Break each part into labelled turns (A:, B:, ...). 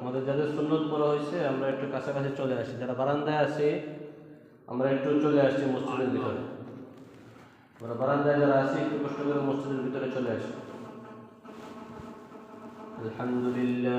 A: আমাদের যাদের সুন্নত পড়া হয়েছে, আমরা একটু কাছাকাছি চলে আসি। যারা বারান্দায় আছি, আমরা একটু চলে আসছি মসজিদের ভিতরে। আমরা বারান্দায় যারা আছি, একটু কষ্ট করে মসজিদের ভিতরে চলে আসি। আলহামদুলিল্লাহ।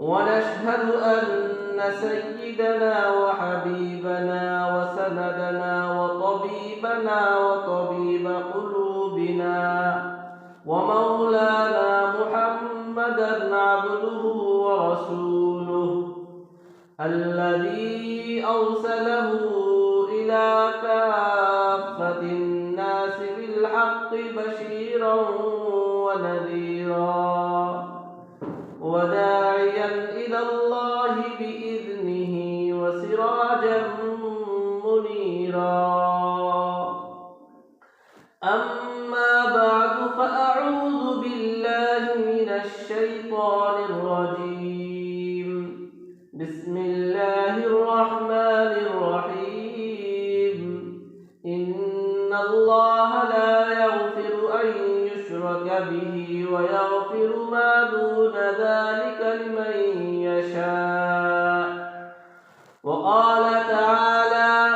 A: ونشهد أن سيدنا وحبيبنا وسندنا وطبيبنا وطبيب قلوبنا ومولانا محمدا عبده ورسوله الذي أرسله إلى كافة الناس بالحق بشيرا إن الله لا يغفر أن يشرك به ويغفر ما دون ذلك لمن يشاء وقال تعالى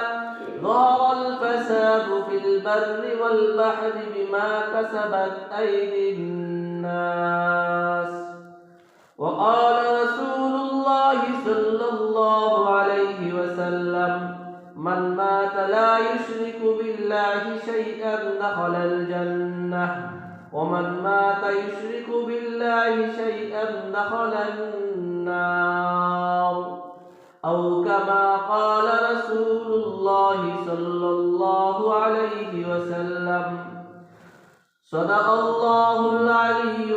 A: ظهر الفساد في البر والبحر بما كسبت أيدي الناس وقال رسول الله صلى الله عليه وسلم من مات بالله شيئا دخل الجنة ومن مات يشرك بالله شيئا دخل النار. أو كما قال رسول الله صلى الله عليه وسلم صدق الله العلي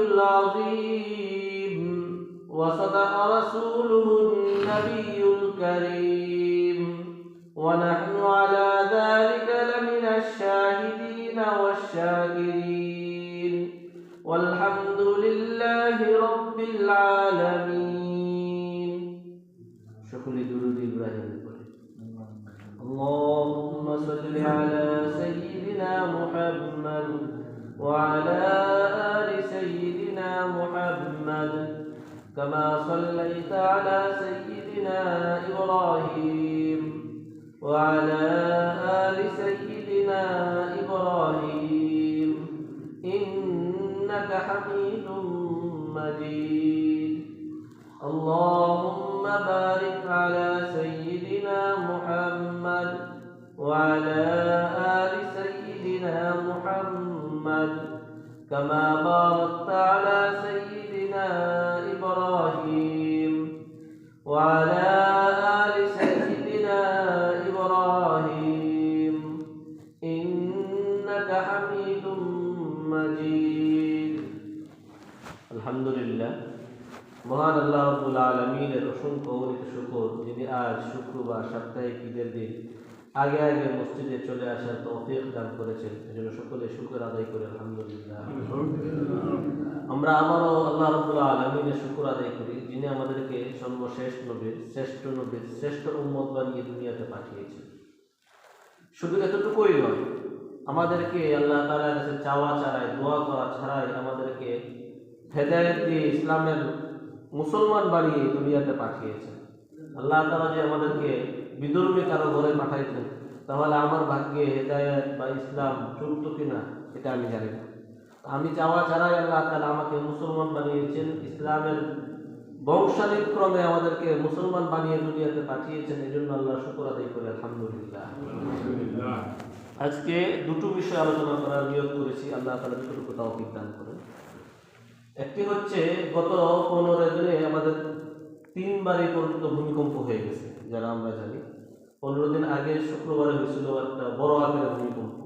A: كما মসজিদে চলে আসার তৌফিক দান করেছেন। এজন্য সকলে শুকর আদায় করে আলহামদুলিল্লাহ। আমরা আবারও আল্লাহ রবুল্লাহ আলমিনের শুকুর আদায় করি যিনি আমাদেরকে সর্বশেষ নবীর শ্রেষ্ঠ নবীর শ্রেষ্ঠ উম্মত বানিয়ে দুনিয়াতে পাঠিয়েছেন। শুধু এতটুকুই নয় আমাদেরকে আল্লাহ তালার কাছে চাওয়া ছাড়াই দোয়া করা ছাড়াই আমাদেরকে হেদায়ত দিয়ে ইসলামের মুসলমান বানিয়ে দুনিয়াতে পাঠিয়েছেন। আল্লাহ তালা যে আমাদেরকে বিদর্মী কারও ঘরে পাঠাইতেন তাহলে আমার ভাগ্যে হেদায়ত বা ইসলাম চলত কিনা এটা আমি জানি না। আমি চাওয়া ছাড়াই আল্লাহ তালা আমাকে মুসলমান বানিয়েছেন ইসলামের বংশানুক্রমে আমাদেরকে মুসলমান বানিয়ে দুনিয়াতে পাঠিয়েছেন এই জন্য আল্লাহ শুক্র আদায় করে আলহামদুলিল্লাহ। আজকে দুটো বিষয় আলোচনা করার নিয়োগ করেছি আল্লাহ তালা দুটো তাও দান করেন। একটি হচ্ছে গত পনেরো দিনে আমাদের তিনবারই পর্যন্ত ভূমিকম্প হয়ে গেছে যারা আমরা জানি। পনেরো দিন আগে শুক্রবারে হয়েছিল একটা বড় আকারের ভূমিকম্প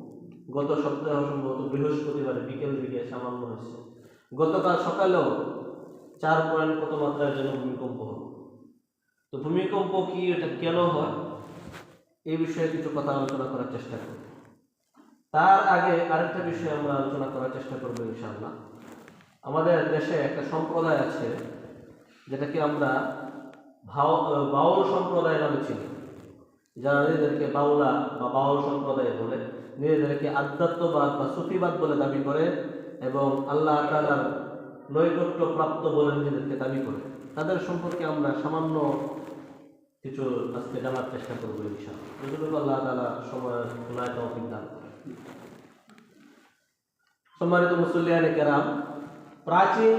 A: গত সপ্তাহে সম্ভবত বৃহস্পতিবারে বিকেল দিকে সামান্য হয়েছে। গতকাল সকালেও চার পয়েন্ট কত মাত্রার জন্য ভূমিকম্প হলো। তো ভূমিকম্প কি এটা কেন হয়? এই বিষয়ে কিছু কথা আলোচনা করার চেষ্টা করব। তার আগে আরেকটা বিষয়ে আমরা আলোচনা করার চেষ্টা করব ইনশাআল্লাহ। আমাদের দেশে একটা সম্প্রদায় আছে যেটাকে আমরা ভাও, বাউল সম্প্রদায় নামে চিনি। যারা নিজেদেরকে বাউলা বা বাউল সম্প্রদায় বলে, নিজেদেরকে আধ্যাত্মবাদ বা সুফিবাদ বলে দাবি করে এবং আল্লাহ তালার নৈকট্য প্রাপ্ত বলে নিজেদেরকে দাবি করে। তাদের সম্পর্কে আমরা সামান্য কিছু আজকে জানার চেষ্টা করব ইনশাআল্লাহ। যতটুকু আল্লাহ তালা সময় খোলায় দান সম্মানিত মুসল্লিয়ানে কেরাম, প্রাচীন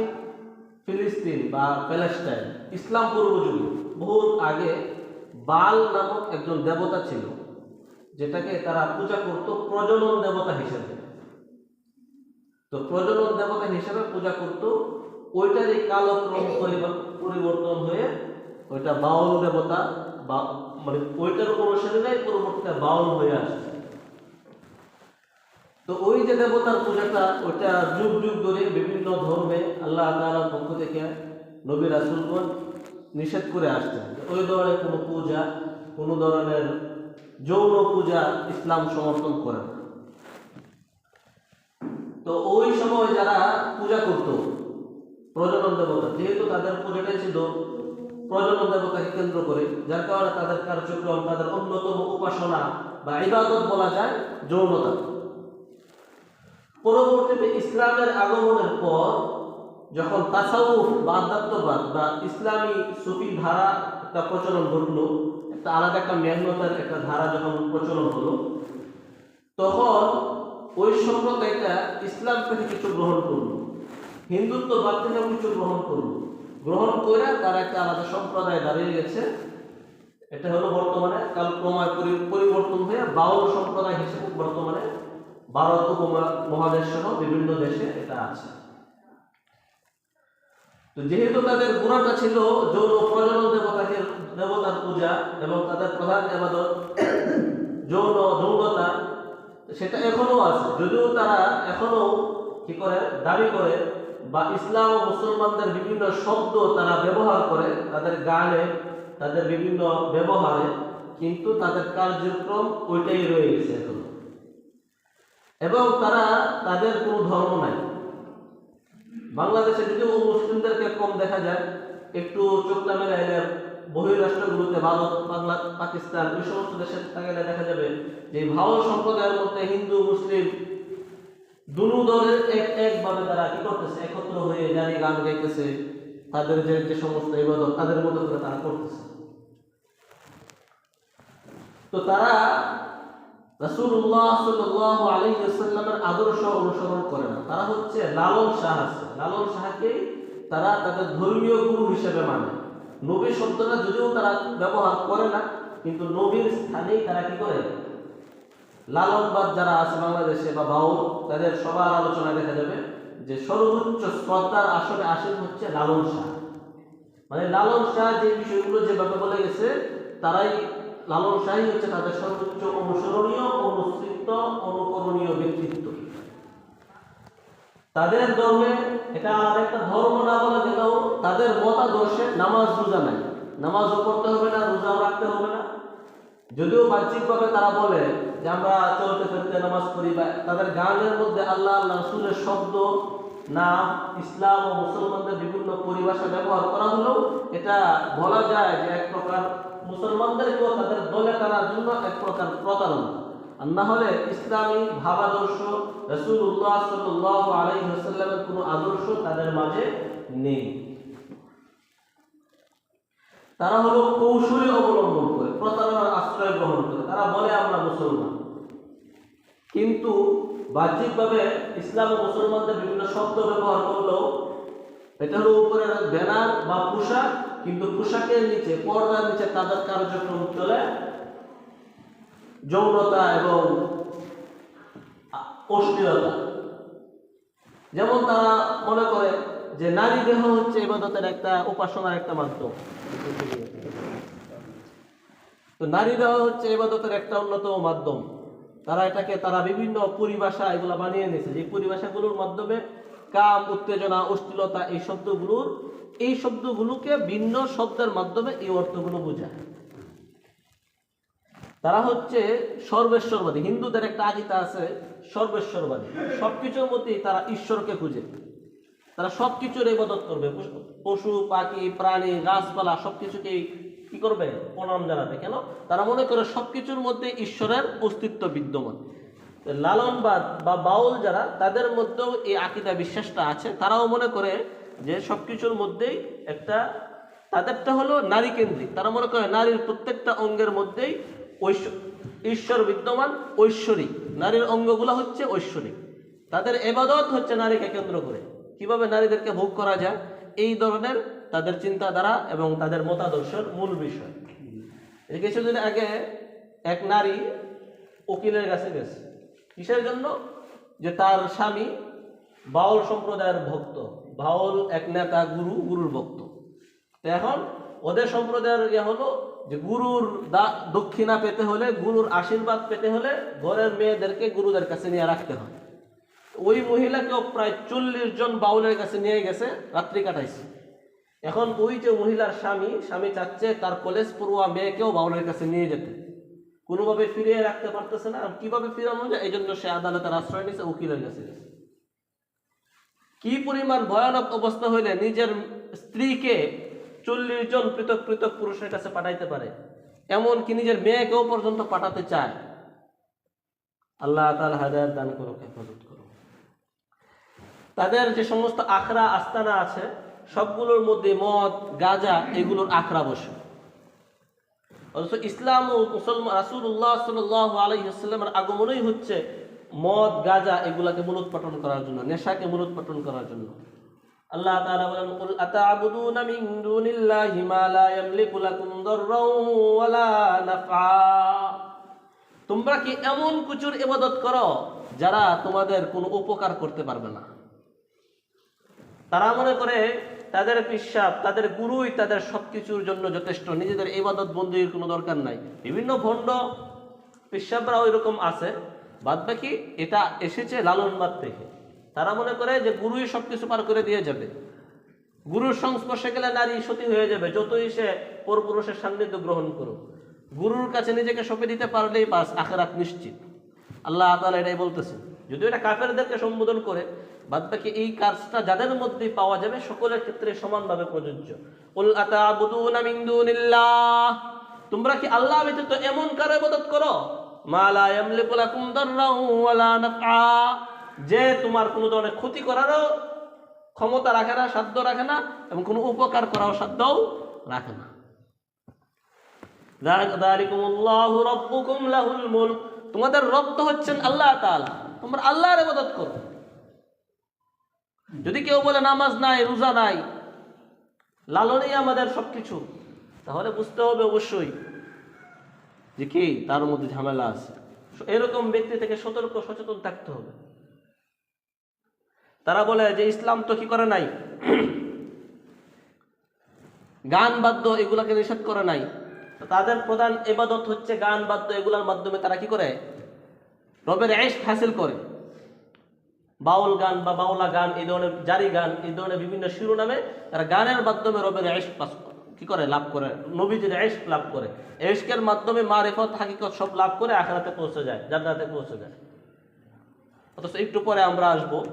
A: ফিলিস্তিন বা প্যালেস্টাইন, ইসলাম পূর্ব যুগে বহু আগে বাল নামক একজন দেবতা ছিল, যেটাকে তারা পূজা করত প্রজনন দেবতা হিসেবে। তো প্রজনন দেবতা হিসেবে পূজা করত, ওইটারই কালক্রম পরিবর- পরিবর্তন হয়ে ওইটা বাউল দেবতা বা মানে ওইটার অনুসারীরাই পরবর্তীতে বাউল হয়ে আসছে তো ওই যে দেবতার পূজাটা, ওইটা যুগ যুগ ধরে বিভিন্ন ধর্মে আল্লাহ তাআলার পক্ষ থেকে নবী রাসুলগণ নিষেধ করে আসছেন ওই ধরনের কোনো পূজা, কোনো ধরনের যৌন পূজা ইসলাম সমর্থন করে তো ওই সময় যারা পূজা করত, প্রজনন দেবতা, যেহেতু তাদের পূজাটাই ছিল প্রজনন দেবতাকে কেন্দ্র করে, যার কারণে তাদের কার্যক্রম, তাদের অন্যতম উপাসনা বা ইবাদত বলা যায় যৌনতা। পরবর্তীতে ইসলামের আগমনের পর যখন তাসাউফ বা আধ্যাত্মবাদ বা ইসলামী সুফি ধারা একটা প্রচলন ঘটলো, একটা আলাদা একটা মেহনতের একটা ধারা যখন প্রচলন হলো, তখন ওই সম্প্রদায়টা ইসলাম থেকে কিছু গ্রহণ করল হিন্দুত্ববাদ থেকেও কিছু গ্রহণ করল। গ্রহণ করে তারা একটা আলাদা সম্প্রদায় দাঁড়িয়ে গেছে। এটা হলো বর্তমানে কালক্রমায় পরি- পরিবর্তন হয়ে বাউল সম্প্রদায় হিসেবে বর্তমানে ভারত উপমহা- মহাদেশ সহ বিভিন্ন দেশে এটা আছে। যেহেতু তাদের গুণাটা ছিল যৌন প্রজনন দেবতাকে, দেবতার পূজা এবং তাদের প্রধান এবাদত যৌন যৌনতা, সেটা এখনও আছে। যদিও তারা এখনও কি করে, দাবি করে বা ইসলাম ও মুসলমানদের বিভিন্ন শব্দ তারা ব্যবহার করে, তাদের গানে, তাদের বিভিন্ন ব্যবহারে, কিন্তু তাদের কার্যক্রম ওইটাই রয়ে গেছে এখনও। এবং তারা তাদের কোনো ধর্ম নাই। বাংলাদেশে যদিও মুসলিমদেরকে কম দেখা যায়, একটু চোখটা মেলাইলে বহিরাষ্ট্রগুলোতে ভারত, বাংলা, পাকিস্তান ওই সমস্ত দেশে তাকাইলে দেখা যাবে যে ভাও সম্প্রদায়ের মধ্যে হিন্দু, মুসলিম দুনু দলের এক একভাবে তারা কি করতেছে, একত্র হয়ে জানি গান গাইতেছে, তাদের যে যে সমস্ত ইবাদত, তাদের মতো করে তারা করতেছে। তো তারা রাসূলুল্লাহ সাল্লাল্লাহু আলাইহি আদর্শ অনুসরণ করে না। তারা হচ্ছে লালন শাহ আছে। লালন শাহকে তারা তাদের ধর্মীয় গুরু হিসেবে মানে। নবী শব্দটা যদিও তারা ব্যবহার করে না, কিন্তু নবীর স্থানেই তারা কি করে? লালনবাদ যারা আছে বাংলাদেশে বা বাউল, তাদের সবার আলোচনায় দেখা যাবে যে সর্বোচ্চ শ্রদ্ধার আসনে আসেন হচ্ছে লালন শাহ। মানে লালন শাহ যে বিষয়গুলো যেভাবে বলে গেছে, তারাই লালন শাহই হচ্ছে তাদের সর্বোচ্চ অনুসরণীয়, অনুসৃত, অনুকরণীয় ব্যক্তিত্ব। তাদের ধর্মে এটা আলাদা একটা ধর্ম না বলে গেলেও তাদের মতাদর্শে নামাজ রোজা নাই। নামাজও পড়তে হবে না, রোজাও রাখতে হবে না। যদিও বাহ্যিকভাবে তারা বলে যে আমরা চলতে ফিরতে নামাজ পড়ি, বা তাদের গানের মধ্যে আল্লাহ আল্লাহ রসুলের শব্দ, নাম, ইসলাম ও মুসলমানদের বিভিন্ন পরিভাষা ব্যবহার করা হলেও এটা বলা যায় যে এক প্রকার মুসলমানদেরকেও তাদের দলে টানার জন্য এক প্রকার প্রতারণা। আর না হলে ইসলামী ভাবাদর্শ রসুল্লাহ সাল্লাহ আলাইহি ওয়াসাল্লামের কোনো আদর্শ তাদের মাঝে নেই। তারা হলো কৌশলী অবলম্বন করে, প্রতারণার আশ্রয় গ্রহণ করে। তারা বলে, আমরা মুসলমান। কিন্তু বাহ্যিকভাবে ইসলাম ও মুসলমানদের বিভিন্ন শব্দ ব্যবহার করলেও এটা হলো উপরে ব্যানার বা পোশাক কিন্তু পোশাকের নিচে, পর্দার নিচে তাদের কার্যক্রম চলে যৌনতা এবং অশ্লীলতা। যেমন তারা মনে করে যে নারী দেহ হচ্ছে ইবাদতের একটা উপাসনার একটা মাধ্যম। তো নারী দেহ হচ্ছে ইবাদতের একটা অন্যতম মাধ্যম। তারা এটাকে, তারা বিভিন্ন পরিভাষা এগুলো বানিয়ে নিয়েছে। যে পরিভাষাগুলোর মাধ্যমে কাম, উত্তেজনা, অশ্লীলতা এই শব্দগুলোর এই শব্দগুলোকে ভিন্ন শব্দের মাধ্যমে এই অর্থগুলো বোঝায়। তারা হচ্ছে সর্বেশ্বরবাদী। হিন্দুদের একটা আকিতা আছে, সর্বেশ্বরবাদী। সবকিছুর মধ্যেই তারা ঈশ্বরকে খুঁজে। তারা সবকিছুর ইবাদত করবে। পশু- পাখি, প্রাণী, গাছপালা, সবকিছুকেই কি করবে? প্রণাম জানাবে। কেন? তারা মনে করে সবকিছুর মধ্যে ঈশ্বরের অস্তিত্ব বিদ্যমান। লালনবাদ বা বাউল যারা, তাদের মধ্যেও এই আকিদা বিশ্বাসটা আছে। তারাও মনে করে যে সবকিছুর মধ্যেই একটা, তাদেরটা হলো নারী কেন্দ্রিক তারা মনে করে নারীর প্রত্যেকটা অঙ্গের মধ্যেই ঈশ্বর বিদ্যমান, ঐশ্বরিক। নারীর অঙ্গগুলো হচ্ছে ঐশ্বরিক। তাদের এবাদত হচ্ছে নারীকে কেন্দ্র করে। কীভাবে নারীদেরকে ভোগ করা যায়? এই ধরনের তাদের চিন্তাধারা এবং তাদের মতাদর্শের মূল বিষয়। কিছুদিন আগে এক নারী উকিলের কাছে গেছে। কিসের জন্য? যে তার স্বামী বাউল সম্প্রদায়ের ভক্ত। বাউল এক নেতা গুরু, গুরুর ভক্ত। তো এখন ওদের সম্প্রদায়ের ইয়ে হলো যে গুরুর দা- দক্ষিণা পেতে হলে, গুরুর আশীর্বাদ পেতে হলে ঘরের মেয়েদেরকে গুরুদের কাছে নিয়ে রাখতে হয়। ওই মহিলাকেও প্রায় চল্লিশ জন বাউলের কাছে নিয়ে গেছে, রাত্রি কাটাইছে। এখন ওই যে মহিলার স্বামী স্বামী চাচ্ছে তার কলেজ পড়ুয়া মেয়েকেও বাউলের কাছে নিয়ে যেতে। কোনোভাবে ফিরিয়ে রাখতে পারতেছে না। আর কীভাবে ফিরানো যায়? এই জন্য সে আদালতের আশ্রয় নিয়েছে, উকিলের কাছে গেছে। কি পরিমাণ ভয়ানক অবস্থা হইলে নিজের স্ত্রীকে চল্লিশ জন পৃথক পৃথক পুরুষের কাছে পাঠাইতে পারে? এমনকি নিজের মেয়েকেও পর্যন্ত পাঠাতে চায়? আল্লাহ তাল হাদায়াত দান করুক, হেফাজত করুক। তাদের যে সমস্ত আখড়া, আস্তানা আছে, সবগুলোর মধ্যে মদ, গাজা, এগুলোর আখড়া বসে। অথচ ইসলাম ও মুসলমান রাসুল্লাহ সাল্লাহ আলহিহাস্লামের আগমনই হচ্ছে মদ, গাজা এগুলাকে মূলোৎপাটন করার জন্য, নেশাকে মূলোৎপাটন করার জন্য। আল্লাহ তাআলা বলেন, কুল আতা'বুদুনা মিন দুনিল্লাহি মা লা ইয়ামলিকু লাকুম দাররাও ওয়ালা নাফআ। তোমরা কি এমন কিছুর ইবাদত করো যারা তোমাদের কোনো উপকার করতে পারবে না? তারা মনে করে তাদের পিসাব তাদের গুরুই তাদের সব কিছুর জন্য যথেষ্ট, নিজেদের ইবাদত বন্দীর কোনো দরকার নাই। বিভিন্ন ভণ্ড পিসাবরা ওই রকম আছে। বাদ বাকি এটা এসেছে লালনবাদ থেকে। তারা মনে করে যে গুরুই সবকিছু পার করে দিয়ে যাবে। গুরুর সংস্পর্শে গেলে নারী সতী হয়ে যাবে, যতই সে পরপুরুষের সান্নিধ্য গ্রহণ করুক। গুরুর কাছে নিজেকে সঁপে দিতে পারলেই বাস আখেরাত নিশ্চিত। আল্লাহ তাআলা এটাই বলতেছে যদিও এটা কাফেরদেরকে সম্বোধন করে বাদ বাকি এই কাজটা যাদের মধ্যেই পাওয়া যাবে, সকলের ক্ষেত্রে সমানভাবে প্রযোজ্য। তোমরা কি আল্লাহ ব্যতীত এমন কারও ইবাদত করো? মা লা ইয়ামলিকু লাকুম দাররাও ওয়ালা নাফআ। যে তোমার কোনো ধরনের ক্ষতি করারও ক্ষমতা রাখে না, সাধ্য রাখে না এবং কোনো উপকার করাও সাধ্যও রাখে না। তোমাদের রব তো হচ্ছেন আল্লাহ তোমরা আল্লাহর ইবাদত করো। যদি কেউ বলে নামাজ নাই, রোজা নাই, লালনই আমাদের সবকিছু, তাহলে বুঝতে হবে অবশ্যই যে কি? তার মধ্যে ঝামেলা আছে। এরকম ব্যক্তি থেকে সতর্ক, সচেতন থাকতে হবে। তারা বলে যে, ইসলাম তো কি করে নাই? গান, বাদ্য এগুলাকে নিষেধ করে নাই। তাদের প্রধান এবাদত হচ্ছে গান, বাদ্য এগুলার মাধ্যমে তারা কি করে? রবের এশ হাসিল করে। বাউল গান বা বাউলা গান, এই ধরনের জারি গান, এই ধরনের বিভিন্ন শিরোনামে তারা গানের মাধ্যমে রবের এশ পাস কি করে? লাভ করে। নবীজির এশ লাভ করে। এশকের মাধ্যমে মারেফত, হাকিকত সব লাভ করে আখেরাতে পৌঁছে যায়, জান্নাতে পৌঁছে যায়। অথচ একটু পরে আমরা আসব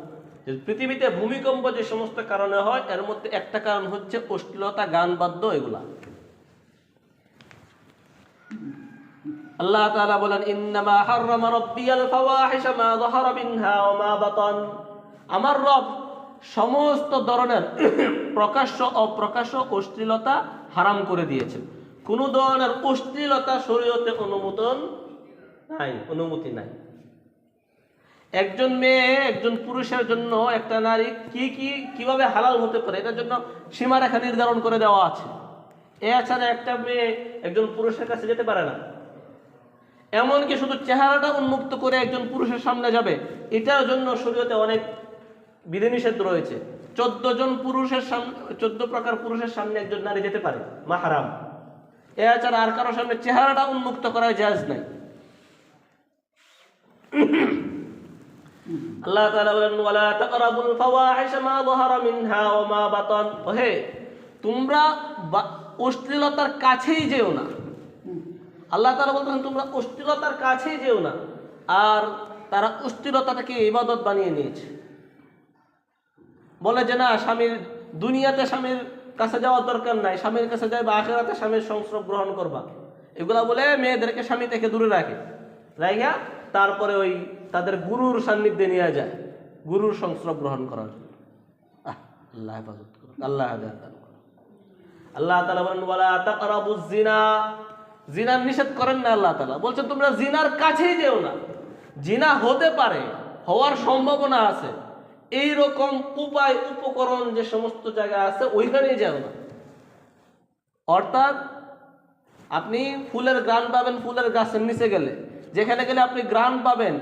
A: যে পৃথিবীতে ভূমিকম্প যে সমস্ত কারণে হয়, এর মধ্যে একটা কারণ হচ্ছে অশ্লীলতা, গান, বাদ্য এগুলা। আল্লাহ তাআলা বলেন, ইন্নামা হাররামা রাব্বিয়াল ফাওয়াহিশা মা যাহারা মিনহা ওয়া মা বাতান। আমার রব সমস্ত ধরনের প্রকাশ্য, অপ্রকাশ্য অশ্লীলতা হারাম করে দিয়েছেন। কোনো ধরনের অশ্লীলতা শরীয়তে অনুমোদন নাই, অনুমতি নাই। একজন মেয়ে, একজন পুরুষের জন্য একটা নারী কি কি, কীভাবে হালাল হতে পারে, এটার জন্য সীমারেখা নির্ধারণ করে দেওয়া আছে। এছাড়া একটা মেয়ে একজন পুরুষের কাছে যেতে পারে না। এমনকি শুধু চেহারাটা উন্মুক্ত করে একজন পুরুষের সামনে যাবে, এটার জন্য শরীয়তে অনেক বিধিনিষেধ রয়েছে। চোদ্দ জন পুরুষের সামনে চোদ্দ প্রকার পুরুষের সামনে একজন নারী যেতে পারে মাহারাম। এছাড়া আর কারোর সামনে চেহারাটা উন্মুক্ত করা জায়জ নাই। আল্লাহ তাআলা বলেন ওয়ালা তাকরাবুল ফাওয়াহিশ মা যাহারা মিনহা ওয়া মা বাতান। ওহে তোমরা অশ্লীলতার কাছেই যেও না। আল্লাহ তাআলা বলতেছেন তোমরা অশ্লীলতার কাছেই যেও না। আর তারা অশ্লীলতাটাকে ইবাদত বানিয়ে নিয়েছে। বলে যে, না, স্বামীর দুনিয়াতে স্বামীর কাছে যাওয়ার দরকার নাই। স্বামীর কাছে যাই বা আখেরাতে স্বামীর সংস্রব গ্রহণ করবা। এগুলা বলে মেয়েদেরকে স্বামী থেকে দূরে রাখে। রাইগা তারপরে ওই তাদের গুরুর সান্নিধ্যে নিয়ে যায়। গুরুর সংস্রব গ্রহণ করার জন্য। আল্লাহ হেফাজত করুন আল্লাহ দান আল্লাহ তাআলা বলেন, ওয়ালা তাকরাবুজ জিনা জিনার নিষেধ করেন না আল্লাহ তাআলা। বলছেন তোমরা জিনার কাছেই যেও না। জিনা হতে পারে, হওয়ার সম্ভাবনা আছে। এই রকম উপায়, উপকরণ যে সমস্ত জায়গা আছে, ওইখানেই যাও না। অর্থাৎ আপনি ফুলের গ্রান পাবেন, ফুলের গাছের নিচে গেলে। যেখানে গেলে আপনি গ্রান পাবেন,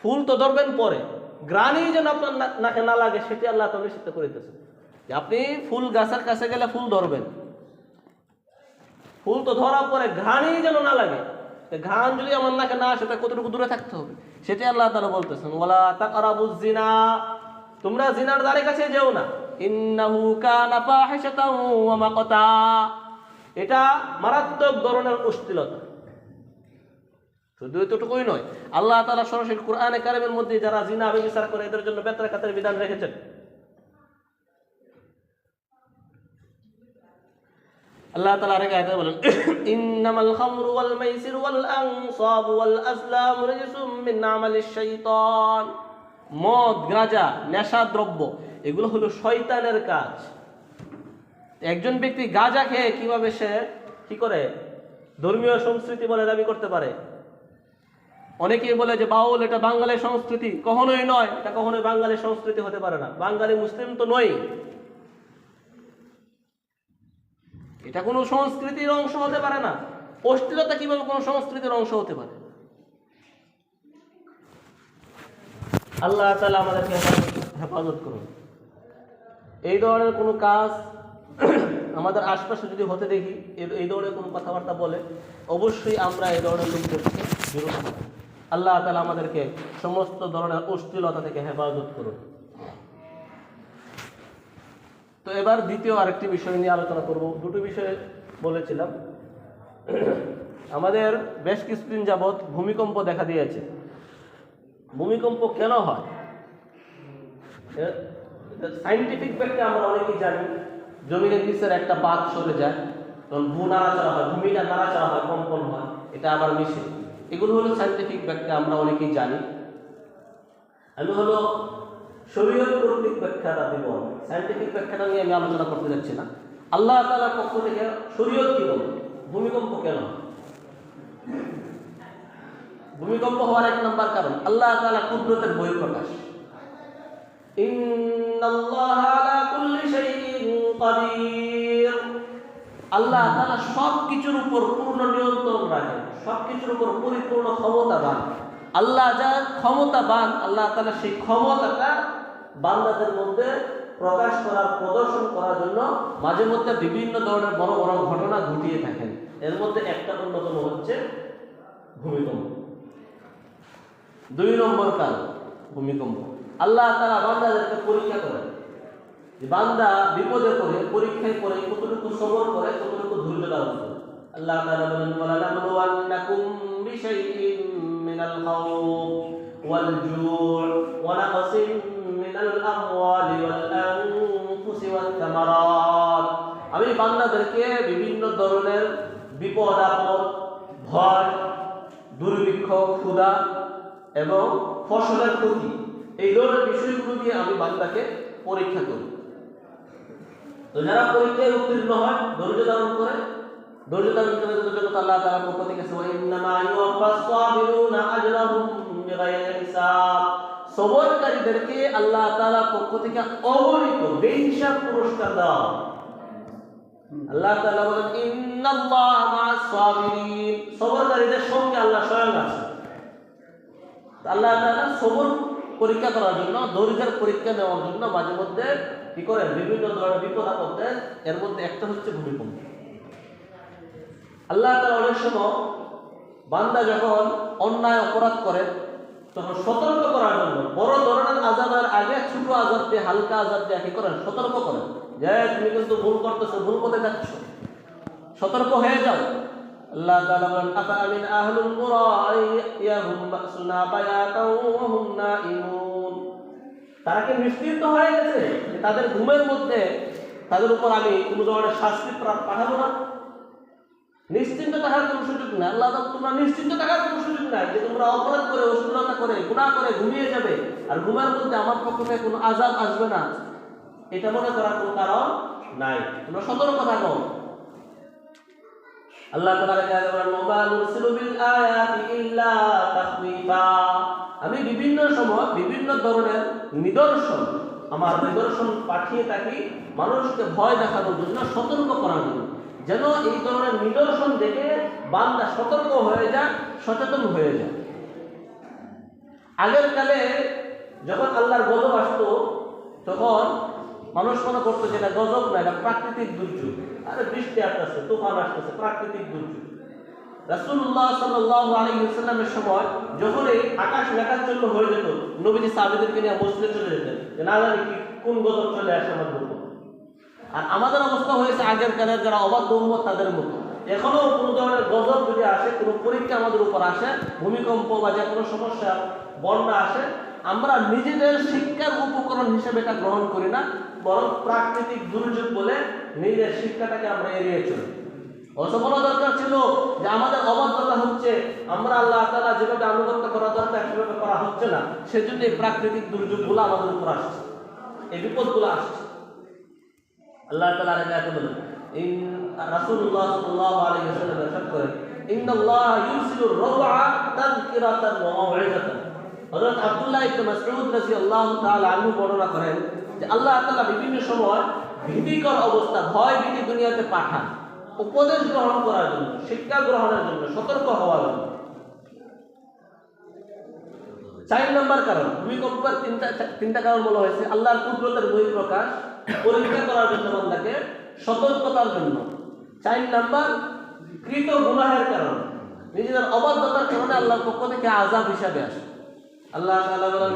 A: ফুল তো ধরবেন পরে। গ্রানই যেন আপনার নাকে না লাগে, সেটি আল্লাহ তাআলা নিষিদ্ধ করিতেছে যে আপনি ফুল গাছের কাছে গেলে ফুল ধরবেন। ফুল তো ধরার পরে ঘ্রাণই যেন না লাগে। ঘ্রাণ যদি আমার নাকে না আসে, তা কতটুকু দূরে থাকতে হবে? সেটাই আল্লাহ তালা বলতেছেন ওলা তাকরাবুজ জিনা তোমরা জিনার দ্বারে কাছে যেও না। ইন্নাহু কানা ফাহিশাতাও ওয়া মাকতা। এটা মারাত্মক ধরনের অশ্লীলতা। শুধু এতটুকুই নয়, আল্লাহ তালা সরাসরি কোরআনে কারিমের মধ্যে যারা জিনা বিচার করে, এদের জন্য বেতার খাতের বিধান রেখেছেন। আল্লাহ তাআলা আরেক আয়াতে বলেন, ইন্নামাল খামরু ওয়াল মাইসির ওয়াল আনসাব ওয়াল আজলাম রিজসুম মিন আমালিশ শাইতান। মদ গাঁজা নেশা দ্রব্য এগুলো হলো শয়তানের কাজ। একজন ব্যক্তি গাঁজা খেয়ে কীভাবে সে কি করে? ধর্মীয় সংস্কৃতি বলে দাবি করতে পারে। অনেকেই বলে যে, বাউল, এটা বাঙালির সংস্কৃতি। কখনোই নয়, এটা কখনোই বাঙালির সংস্কৃতি হতে পারে না। বাঙালি মুসলিম তো নয় এটা কোনো সংস্কৃতির অংশ হতে পারে না। অশ্লীলতা কীভাবে কোনো সংস্কৃতির অংশ হতে পারে? আল্লাহ তাআলা আমাদেরকে হেফাজত- করুন। এই ধরনের কোনো কাজ আমাদের আশপাশে যদি হতে দেখি এই ধরনের কোনো কথাবার্তা বলে, অবশ্যই আমরা এই ধরনের লোকদেরকে বিরত আল্লাহ তাআলা আমাদেরকে সমস্ত ধরনের অশ্লীলতা থেকে হেফাজত করুন। তো এবার দ্বিতীয় আরেকটি বিষয় নিয়ে আলোচনা করব। দুটো বিষয়ে বলেছিলাম। আমাদের বেশ কিছুদিন যাবৎ ভূমিকম্প দেখা দিয়েছে। ভূমিকম্প কেন হয়? সাইন্টিফিক ব্যাখ্যা আমরা অনেকেই জানি জমিনের নিচের একটা পাত সরে যায়, তখন ভূ নাড়াচাড়া হয়, ভূমিটা নাড়াচাড়া হয়, কম্পন হয়, এটা আবার মিশে। এগুলো হলো সাইন্টিফিক ব্যাখ্যা আমরা অনেকেই জানি। আমি হলো শরীয়ত কর্তৃক ব্যাখ্যাটা দিব সাইন্টিফিক ব্যাখ্যাটা নিয়ে আমি আলোচনা করতে যাচ্ছি না। আল্লাহ তাআলার পক্ষ থেকে শরীয়ত কি বলে? ভূমিকম্প কেন? ভূমিকম্প হওয়ার এক নম্বর কারণ, আল্লাহ তাআলা কুদরতের বই প্রকাশ আল্লাহ তাআলা সব কিছুর উপর পূর্ণ নিয়ন্ত্রণ রাখে সব কিছুর উপর পরিপূর্ণ ক্ষমতা ক্ষমতাবান। আল্লাহ যা ক্ষমতাবান, আল্লাহ তাআলা সেই ক্ষমতাটা বান্দাদের মধ্যে প্রকাশ করার, প্রদর্শন করার জন্য মাঝে মধ্যে বিভিন্ন ধরনের বড় বড় ঘটনা ঘটিয়ে থাকেন। এর মধ্যে একটা অন্যতম হচ্ছে ভূমিকম্প। দুই নম্বর কারণ ভূমিকম্প। আল্লাহ তারা বান্দাদেরকে পরীক্ষা করেন। বান্দা বিপদে পড়ে, পরীক্ষায় পড়ে, কতটুকু সবর করে, কতটুকু ধৈর্য ধারণ করে। আল্লাহ তাআলা বলেন ওয়ালা নাবলুওয়ান্নাকুম বিশাইইন মিনাল ওয়াল জু'র ওয়া আনফুসি ওয়াত থামারাত আমি বান্দাদেরকে বিভিন্ন ধরনের বিপদ, আপদ, ভয়, দুর্ভিক্ষ, ক্ষুধা এবং ফসলের ক্ষতি, এই ধরনের বিষয়গুলো দিয়ে আমি বান্দাকে পরীক্ষা করি। তো যারা পরীক্ষায় উত্তীর্ণ হয়, ধৈর্য ধারণ করে, ধৈর্য ধারণ করে জন্য আল্লাহ তাআলা পক্ষ থেকে সবরকারীদেরকে আল্লাহ তাআলা পক্ষ থেকে অগণিত বেহিসাব পুরস্কার দেওয়া আল্লাহ তাআলা বলেন সবরকারীদের সঙ্গে আল্লাহ স্বয়ং আছে আল্লাহ তাআলা সবর পরীক্ষা করার জন্য ধৈর্যের পরীক্ষা নেওয়ার জন্য মাঝে মধ্যে কি করেন? বিভিন্ন ধরনের বিপদ আপদ এর মধ্যে একটা হচ্ছে ভূমিকম্প। আল্লাহ তাআলা অনেক সময় বান্দা যখন অন্যায় অপরাধ করে তখন সতর্ক করার জন্য, বড় ধরনের আজাবের আগে ছোট আজাব দিয়ে, হালকা আজাব দিয়ে করেন, সতর্ক করেন। যে তুমি কিন্তু ভুল করতেছো, ভুল পথে যাচ্ছ। সতর্ক হয়ে যাও। আল্লাহ তাআলা বলেন, আফা আমিন আহলুল কুরা? ইয়াহুম বাসুনা ওয়া হুম নাইমুন তারা কি নিশ্চিন্ত হয়ে গেছে তাদের ঘুমের মধ্যে, তাদের উপর আমি কোনো ধরনের শাস্তি পাঠাবো না? নিশ্চিন্ত থাকার কোনো সুযোগ নাই। আল্লাহ তোমরা নিশ্চিন্ত থাকার কোনো সুযোগ নাই যে তোমরা অপরাধ করে অশ্লীলতা করে, গুনাহ করে ঘুমিয়ে যাবে। আর ঘুমের মধ্যে আমার পক্ষ থেকে কোনো আজাব আসবে না। এটা মনে করার কোনো কারণ নাই। তোমরা সতর্ক থাকো। আল্লাহ আমি বিভিন্ন সময় বিভিন্ন ধরনের নিদর্শন, আমার নিদর্শন পাঠিয়ে থাকি, মানুষকে ভয় দেখানোর জন্য সতর্ক করার জন্য। যেন এই ধরনের নিদর্শন দেখে বান্দা সতর্ক হয়ে যায় সচেতন হয়ে যায় আগের কালে যখন আল্লাহর গজব আসতো, তখন মানুষ মনে করতো যে এটা গজব না, এটা প্রাকৃতিক দুর্যোগ। আরে বৃষ্টি আসতেছে, তুফান আসতেছে, প্রাকৃতিক দুর্যোগ। রাসূলুল্লাহ সাল্লাল্লাহু আলাইহি সময় যখন এই আকাশ মেঘাচ্ছন্ন হয়ে যেত, নবীজি সাহাবীদেরকে নিয়ে মসজিদে চলে যেতেন। যে, না জানি কি, কোন গজব চলে আসে আমার আর আমাদের অবস্থা হয়েছে আগের কালের যারা অবাধ্য উম্মত তাদের মতো। এখনও কোনো ধরনের গজব যদি আসে, কোনো পরীক্ষা আমাদের উপর আসে, ভূমিকম্প বা যে কোনো সমস্যা, বন্যা আসে, আমরা নিজেদের শিক্ষার উপকরণ হিসেবে এটা গ্রহণ করি না, বরং প্রাকৃতিক দুর্যোগ বলে নিজের শিক্ষাটাকে আমরা এড়িয়ে চলি। অসফল দরকার ছিল যে আমাদের অবাধ্যতা হচ্ছে, আমরা আল্লাহ তাআলা যেভাবে আনুগত্য করা দরকার সেভাবে করা হচ্ছে না সেজন্য এই প্রাকৃতিক দুর্যোগগুলো আমাদের উপর আসছে। এই বিপদগুলো আসছে। আল্লাহ তালা আরেক আয়াতে বলেন রাসূলুল্লাহ সাল্লাল্লাহু আলাইহি ওয়াসাল্লাম ইরশাদ করেন ইন্নাল্লাহ তাযকিরাতান ওয়া হযরত আব্দুল্লাহ ইবনে মাসউদ রাদিয়াল্লাহু তাআলা আনহু বর্ণনা করেন যে আল্লাহ তাআলা বিভিন্ন সময় ভীতিকর অবস্থা ভয় ভীতি দুনিয়াতে পাঠান, উপদেশ গ্রহণ করার জন্য, শিক্ষা গ্রহণের জন্য, সতর্ক হওয়ার জন্য। চার নম্বর কারণ, ভূমিকম্পের তিনটা তিনটা কারণ বলা হয়েছে। আল্লাহর কুদরতের বহিঃপ্রকাশ পরীক্ষা করার জন্য বান্দাকে সতর্কতার জন্য। চার নাম্বার, কৃত গুনাহের কারণ। নিজেদের অবাধ্যতার কারণে আল্লাহর পক্ষ থেকে আজাব হিসাবে আসে। আল্লাহ তাআলা বলেন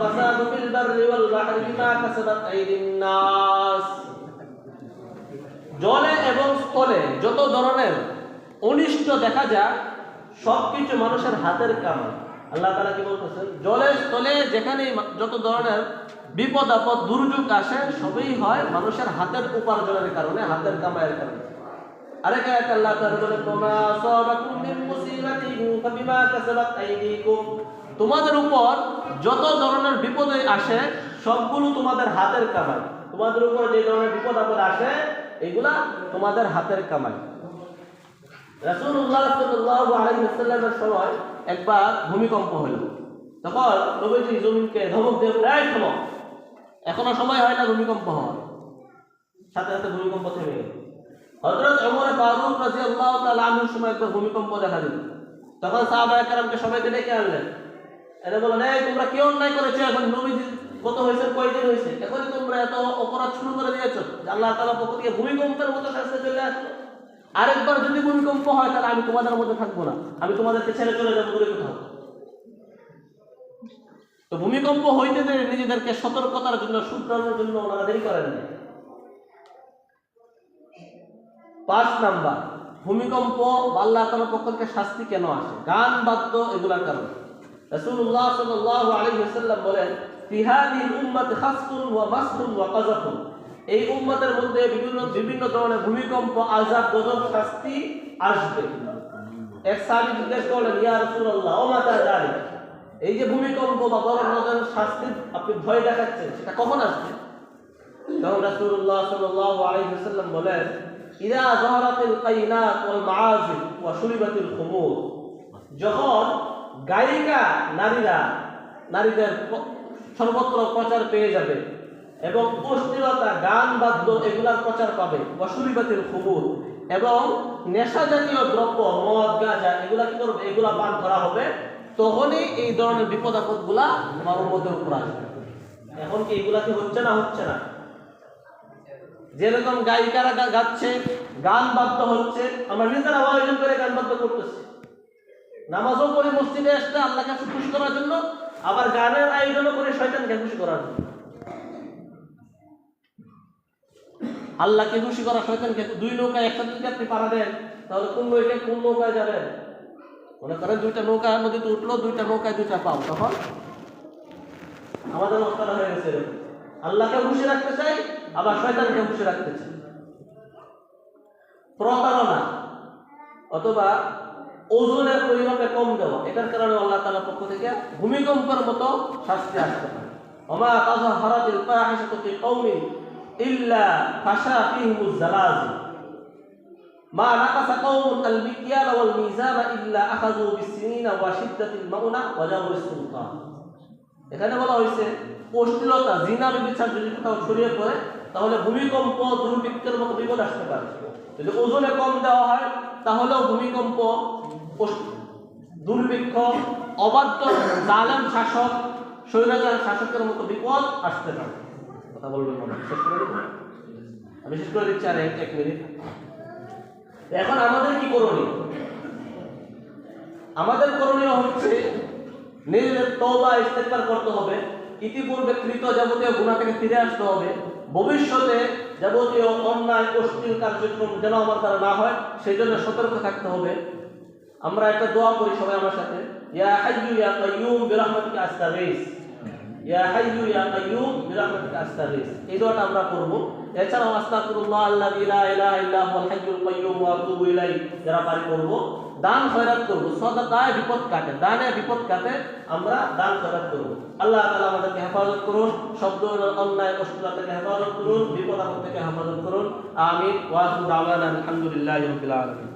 A: ফাসাদু ফিল বাররি ওয়াল বাহরি বিমা কাসাবাত আইদিন নাস। জলে এবং স্থলে যত ধরনের অনিষ্ট দেখা যায়, সবকিছু মানুষের হাতের কাম আল্লাহ তাআলা কি বলতেছেন জলে স্থলে যেখানে যত ধরনের বিপদ আপদ, দুর্যোগ আসে, সবই হয় মানুষের হাতের উপার্জনের কারণে, হাতের কামাইয়ের কারণে। আরেক আয়াত আল্লাহ তাআলা বলে তোমা আসাবাকুম তোমাদের উপর যত ধরনের বিপদ আসে, সবগুলো তোমাদের হাতের কামাই। তোমাদের উপর যে ধরনের বিপদ আপদ আসে, এগুলা তোমাদের হাতের কামাই। রাসূলুল্লাহ সাল্লাল্লাহু আলাইহি সময় একবার ভূমিকম্প হলো। তখন নবীজি জমিনকে ধমক দিয়ে প্রায় থামো। এখনও সময় হয় না ভূমিকম্প হওয়ার। সাথে সাথে ভূমিকম্প থেমে গেল। হযরত ওমর ফারুক রাদিয়াল্লাহু তাআলা আনহুর সময় একবার ভূমিকম্প দেখা দিল। তখন সাহাবায়ে কেরামকে সবাইকে ডেকে আনলেন। এরা বললেন, এই, তোমরা কি অন্যায় করেছ? এখন নবীজি কত হয়েছে, কয়দিন হয়েছে? এখনই তোমরা এত অপরাধ শুরু করে দিয়েছ আল্লাহ তাআলা পক্ষ থেকে ভূমিকম্পের মতো শাস্তি চলে আসলো। আরেকবার যদি ভূমিকম্প হয়, তাহলে আমি তোমাদের মধ্যে থাকব না। আমি তোমাদেরকে ছেড়ে চলে যাব দূরে কোথাও। তো ভূমিকম্প হইতে দেরি, নিজেদেরকে সতর্কতার জন্য শুধরানোর জন্য ওনারা দেরি করেন পাঁচ নাম্বার, ভূমিকম্প বা আল্লাহ তাআলার পক্ষ থেকে শাস্তি কেন আসে? গান, বাদ্য এগুলার কারণে। রাসূলুল্লাহ সাল্লাল্লাহু আলাইহি ওয়াসাল্লাম বলেন ফি হাদিহিল উম্মাতি ওয়া মাসফুন ওয়া কাযাফুন। এই উম্মতের মধ্যে বিভিন্ন বিভিন্ন ধরনের ভূমিকম্প আযাব গজব, শাস্তি আসবে। এক সাহাবী জিজ্ঞেস করলেন, ইয়া রাসূলুল্লাহ ও মাতা জালিক? এই যে ভূমিকম্প বা বড় শাস্তি আপনি ভয় দেখাচ্ছেন, সেটা কখন আসবে? তখন রাসূলুল্লাহ সাল্লাল্লাহু আলাইহি ওয়াসাল্লাম বলেন, ইদা যাহারাতিল কাইনাত ওয়াল মাআজিব ওয়া শুরিবাতিল খুমুর। যখন গায়িকা, নারীরা, নারীদের সর্বত্র প্রচার পেয়ে যাবে এবং অশ্লীলতা গান বাদ্য এগুলার প্রচার পাবে অসুবিবাতিল খুবুর। এবং নেশা জাতীয় দ্রব্য, মদ, গাঁজা এগুলা কি করবে? এগুলা পান করা হবে, তখনই এই ধরনের বিপদ আপদগুলা আমার মধ্যে উপর আসবে। এখন কি এগুলা কি হচ্ছে না হচ্ছে না? যেরকম গায়িকারা গাচ্ছে, গান বাদ্য হচ্ছে, আমরা নিজেরা আয়োজন করে গান বাদ্য করতেছি। নামাজও পড়ি মসজিদে আসতে আল্লাহকে খুশি করার জন্য, আবার গানের আয়োজনও করে শয়তানকে খুশি করার জন্য। আল্লাহকে খুশি করা শয়তানকে দুই নৌকায় একসাথে যদি আপনি পাড়া দেন, তাহলে কোন নৌকে কোন নৌকায় যাবেন? মনে করেন দুইটা নৌকা নদীতে উঠল, দুইটা নৌকায় দুইটা পাও, তখন? আমাদের অবস্থাটা হয়ে গেছে আল্লাহকে খুশি রাখতে চাই, আবার শয়তানকে খুশি রাখতে চাই। প্রতারণা অথবা ওজনের পরিমাপে কম দেওয়া, এটার কারণে আল্লাহ তাআলার পক্ষ থেকে ভূমিকম্পের মতো শাস্তি আসতে পারে। ওমা তাযহারাতিল ফাহিশাতু ফি কওমিন ইল্লা ফাশা জালাজিল মা নাকাসা আল ওয়াল মিজান ইল্লা আখাযু ওয়া শিদ্দাতিল মাউনা ওয়া সুলতান এখানে বলা হয়েছে, অশ্লীলতা, জিনা বিবিচার যদি কোথাও ছড়িয়ে পড়ে, তাহলে ভূমিকম্প দুর্ভিক্ষের মতো বিপদ আসতে পারে। যদি ওজনে কম দেওয়া হয়, তাহলেও ভূমিকম্প দুর্ভিক্ষ, অবাধ্য, জালেম শাসক, স্বৈরাচার শাসকের মতো বিপদ আসতে পারে। কথা বলবেন মনে। শেষ করে? আমি শেষ করে দিচ্ছি আর এক মিনিট। এখন আমাদের কি করণীয়? আমাদের করণীয় হচ্ছে নিজেদের ইস্তেগফার করতে হবে। ইতিপূর্বে কৃত যাবতীয় গুনাহ থেকে ফিরে আসতে হবে। ভবিষ্যতে যাবতীয় অন্যায়, অশ্লীল কার্যক্রম যেন আমার দ্বারা না হয় সেই জন্য সতর্ক থাকতে হবে। আমরা একটা দোয়া করি সবাই আমার সাথে। ইয়া হাইয়ু ইয়া কাইয়ুম ইয়া হাইয়ু ইয়া কাইয়ুম এই দোয়াটা আমরা করব এছাড়াও আস্তাগফিরুল্লাহ আল্লাযী লা ইলাহা হাইয়ুল কাইয়ুম ওয়া আতুবু ইলাইহি। যারা পারি করব দান খয়রাত করব। বিপদ কাটে, দানে বিপদ কাটে, আমরা দান খয়রাত করব। আল্লাহ তাআলা আমাদেরকে হেফাজত করুন শব্দ অন্যায় অশ্লীলতা থেকে হেফাজত করুন, বিপদ আপদ থেকে হেফাজত করুন। আমিন। ওয়া আখিরু দাওয়ানা আলহামদুলিল্লাহি রাব্বিল আলামিন।